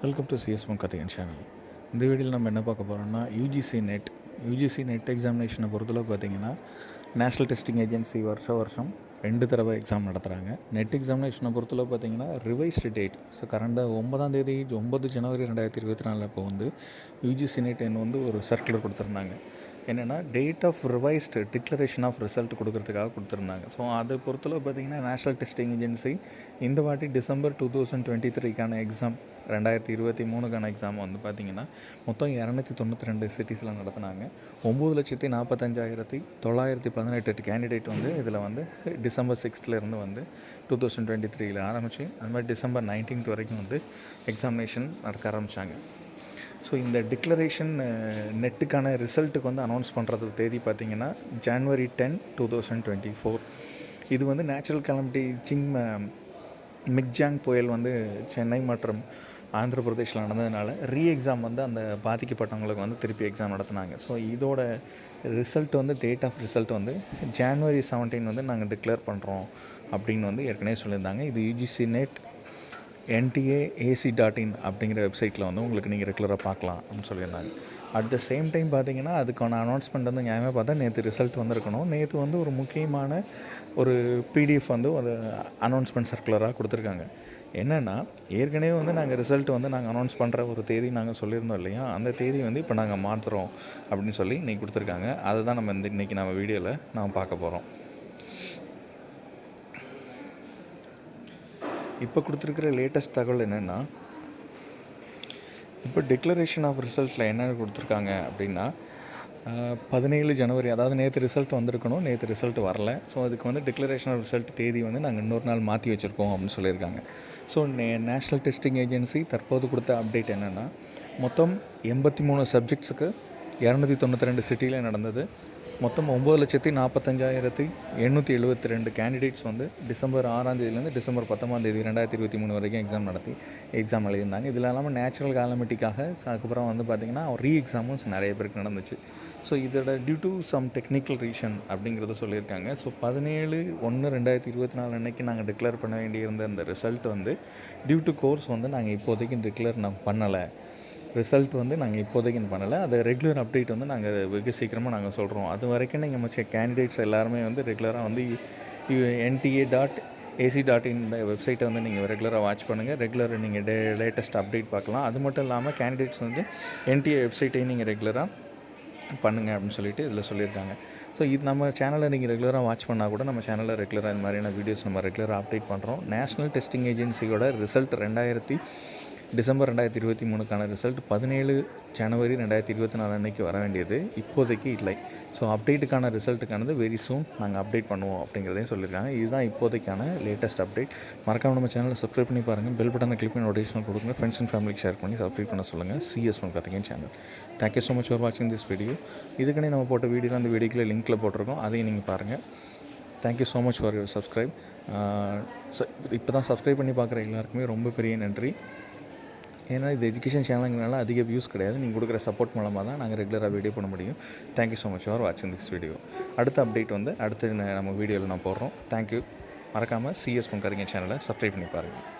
Welcome to CS Kathaiyan channel இந்த வீடியோவில் நம்ம என்ன பார்க்க போகிறோம்னா யூஜிசி நெட் யூஜிசி நெட் எக்ஸாமினேஷனை பொறுத்தளவு பார்த்தீங்கன்னா நேஷ்னல் டெஸ்டிங் ஏஜென்சி வருஷம் வருஷம் ரெண்டு தடவை எக்ஸாம் நடத்துகிறாங்க நெட் எக்ஸாமினேஷனை பொறுத்தளவு பார்த்தீங்கன்னா ரிவைஸ்டு டேட் ஸோ கரண்டாக ஒன்பதாம் தேதி ஒம்பது ஜனவரி ரெண்டாயிரத்தி இருபத்தி நாலில் இப்போ வந்து யூஜிசி நெட் என்ன வந்து ஒரு சர்க்குலர் கொடுத்துருந்தாங்க. என்னென்னா date of revised declaration of result கொடுக்கறதுக்காக கொடுத்துருந்தாங்க. ஸோ அதை பொறுத்தளவு பார்த்தீங்கன்னா நேஷ்னல் டெஸ்டிங் ஏஜென்சி இந்த வாட்டி டிசம்பர் டூ தௌசண்ட் டுவெண்ட்டி த்ரீக்கான எக்ஸாம் ரெண்டாயிரத்தி இருபத்தி மூணுக்கான எக்ஸாம் வந்து பார்த்திங்கன்னா மொத்தம் இரநூத்தி தொண்ணூற்றி ரெண்டு சிட்டிஸில் நடத்துனாங்க. ஒம்பது லட்சத்தி நாற்பத்தஞ்சாயிரத்தி தொள்ளாயிரத்தி பதினெட்டு கேண்டிடேட் வந்து இதில் வந்து டிசம்பர் சிக்ஸ்த்துலேருந்து வந்து டூ தௌசண்ட் டுவெண்ட்டி த்ரீயில் ஆரம்பித்து அது மாதிரி டிசம்பர் நைன்டீன்த் வரைக்கும் வந்து எக்ஸாமினேஷன் நடக்க ஆரம்பித்தாங்க ஸோ இந்த டிக்ளரேஷன் நெட்டுக்கான ரிசல்ட்டுக்கு வந்து அனௌன்ஸ் பண்ணுறது தேதி பார்த்திங்கன்னா January ten two thousand twenty four இது வந்து நேச்சுரல் கலமிட்டி சிங் மிக்ஜாங் புயல் வந்து சென்னை மற்றும் ஆந்திர பிரதேஷில் நடந்ததுனால ரீ எக்ஸாம் வந்து அந்த பாதிக்கப்பட்டவங்களுக்கு வந்து திருப்பி எக்ஸாம் நடத்துனாங்க. ஸோ இதோட ரிசல்ட் வந்து டேட் ஆஃப் ரிசல்ட் வந்து ஜான்வரி செவன்டீன் வந்து நாங்கள் டிக்ளேர் பண்ணுறோம் அப்படின்னு வந்து ஏற்கனவே சொல்லியிருந்தாங்க. இது UGC NET NTA AC dot in அப்படிங்கிற வெப்சைட்டில் வந்து உங்களுக்கு நீங்கள் ரெகுலராக பார்க்கலாம் அப்படின்னு சொல்லியிருந்தாங்க. அட் த சேம் டைம் பார்த்தீங்கன்னா அதுக்கான அனௌன்ஸ்மெண்ட் வந்து நியாயமாக பார்த்தா நேற்று ரிசல்ட் வந்திருக்கணும். நேற்று வந்து ஒரு முக்கியமான ஒரு பிடிஎஃப் வந்து ஒரு அனௌன்ஸ்மெண்ட் சர்க்குலராக கொடுத்துருக்காங்க. என்னென்னா ஏற்கனவே வந்து நாங்கள் ரிசல்ட் வந்து நாங்கள் அனௌன்ஸ் பண்ணுற ஒரு தேதி நாங்கள் சொல்லியிருந்தோம் இல்லையா? அந்த தேதி வந்து இப்போ நாங்கள் மாற்றுறோம் அப்படின்னு சொல்லி இன்றைக்கி கொடுத்துருக்காங்க. அதை தான் நம்ம இந்த இன்றைக்கி நம்ம வீடியோவில் நாம் பார்க்க போகிறோம் இப்போ கொடுத்துருக்கிற லேட்டஸ்ட் தகவல் என்னென்னா இப்போ டிக்ளரேஷன் ஆஃப் ரிசல்ட்டில் என்ன கொடுத்துருக்காங்க அப்படின்னா பதினேழு ஜனவரி அதாவது நேற்று ரிசல்ட் வந்திருக்கணும் நேற்று ரிசல்ட் வரல. ஸோ அதுக்கு வந்து டிக்ளரேஷன் ஆஃப் ரிசல்ட் தேதி வந்து நாங்கள் இன்னொரு நாள் மாற்றி வச்சுருக்கோம் அப்படின்னு சொல்லியிருக்காங்க. ஸோ நே நேஷ்னல் டெஸ்டிங் ஏஜென்சி தற்போது கொடுத்த அப்டேட் என்னென்னா மொத்தம் எண்பத்தி மூணு சப்ஜெக்ட்ஸுக்கு இரநூத்தி தொண்ணூற்றி ரெண்டு சிட்டியில் நடந்தது. மொத்தம் ஒம்பது லட்சத்தி நாற்பத்தஞ்சாயிரத்தி எண்ணூற்றி எழுபத்தி ரெண்டு கேண்டிடேட்ஸ் வந்து டிசம்பர் ஆறாம் தேதியிலேருந்து டிசம்பர் பத்தொம்பதாம் தேதி ரெண்டாயிரத்தி இருபத்தி மூணு வரைக்கும் எக்ஸாம் நடத்தி எக்ஸாம் எழுதியிருந்தாங்க. இதில் இல்லாமல் நேச்சுரல் காலமிட்டிக்காக அதுக்கப்புறம் வந்து பார்த்திங்கன்னா ரீ எக்ஸாமும் நிறைய பேருக்கு நடந்துச்சு. ஸோ இதோட due to some technical reason அப்படிங்கிறத சொல்லியிருக்காங்க. ஸோ பதினேழு ஒன்று ரெண்டாயிரத்தி இருபத்தி நாலு அன்னைக்கு நாங்கள் டிக்ளேர் பண்ண வேண்டியிருந்த அந்த ரிசல்ட் வந்து டியூ டு கோர்ஸ் வந்து நாங்கள் இப்போதைக்கு டிக்ளேர் நாங்கள் பண்ணலை. ரிசல்ட் வந்து நாங்கள் இப்போதைக்கு பண்ணலை. அது ரெகுலர் அப்டேட் வந்து நாங்கள் வெகு சீக்கிரமாக நாங்கள் சொல்கிறோம் அது வரைக்கும் நீங்கள் மச்ச கேண்டிடேட்ஸ் எல்லாருமே வந்து ரெகுலராக வந்து NTA dot AC dot in இந்த வெப்சைட்டை வந்து நீங்கள் ரெகுலராக வாட்ச் பண்ணுங்கள் ரெகுலர் நீங்கள் டே லேட்டஸ்ட் அப்டேட் பார்க்கலாம். அது மட்டும் இல்லாமல் கேண்டிடேட்ஸ் வந்து என்டிஏ வெப்சைட்டையும் நீங்கள் ரெகுலராக பண்ணுங்கள் அப்படின்னு சொல்லிட்டு இதில் சொல்லியிருக்காங்க. ஸோ இது நம்ம சேனலை நீங்கள் ரெகுலராக வாட்ச் பண்ணால் கூட நம்ம சேனலில் ரெகுலராக இந்த மாதிரியான வீடியோஸ் நம்ம ரெகுலராக அப்டேட் பண்ணுறோம் நேஷ்னல் டெஸ்டிங் ஏஜென்சியோட ரிசல்ட் ரெண்டாயிரத்தி டிசம்பர் ரெண்டாயிரத்தி இருபத்தி மூணுக்கான ரிசல்ட் பதினேழு ஜனவரி ரெண்டாயிரத்தி இருபத்தி நாலு அன்றைக்கி வர வேண்டியது. இப்போதைக்கு இல்லை. ஸோ அப்டேட்டுக்கான ரிசல்ட்டுக்கானது வெரி சூன் நாங்கள் அப்டேட் பண்ணுவோம் அப்படிங்கிறதையும் சொல்லியிருக்காங்க. இதுதான் இப்போதைக்கான லேட்டஸ்ட் அப்டேட் மறக்காம நம்ம சேனலை சப்ஸ்கிரைப் பண்ணி பாருங்கள் பெல் பட்டனை கிளிக் பண்ணி நோட்டிஃபிகேஷன் கொடுங்க. ஃப்ரெண்ட்ஸ் அண்ட் ஃபேமிலிக்கு ஷேர் பண்ணி சப்ஸ்கிரைப் பண்ண சொல்லுங்கள் CS one கற்றுக்கேன் channel thank you so much for வாட்சிங் திஸ் வீடியோ இதுக்குன்னே நம்ம போட்ட வீடியோவில் அந்த வீடியோக்கில் லிங்க்கில் போட்டிருக்கோம். அதையும் நீங்கள் பாருங்கள் thank you so much for your subscribe இப்போ தான் சப்ஸ்கிரைப் பண்ணி பார்க்குற எல்லாருக்குமே ரொம்ப பெரிய நன்றி. ஏன்னா இது எஜுகேஷன் சேனலுங்கிறனால அதிக வியூஸ் கிடையாது. நீங்கள் கொடுக்குற சப்போர்ட் மூலமாக தான் நாங்கள் ரெகுலராக வீடியோ பண்ண முடியும். Thank you so much for வாட்சிங் திஸ் வீடியோ அடுத்த அப்டேட் வந்து அடுத்து நம்ம வீடியோவில் நான் போடுறோம். தேங்க்யூ மறக்காமல் சிஎஸ் பொங்கரிங்க சேனலை சப்ஸ்கிரைப் பண்ணி பாருங்கள்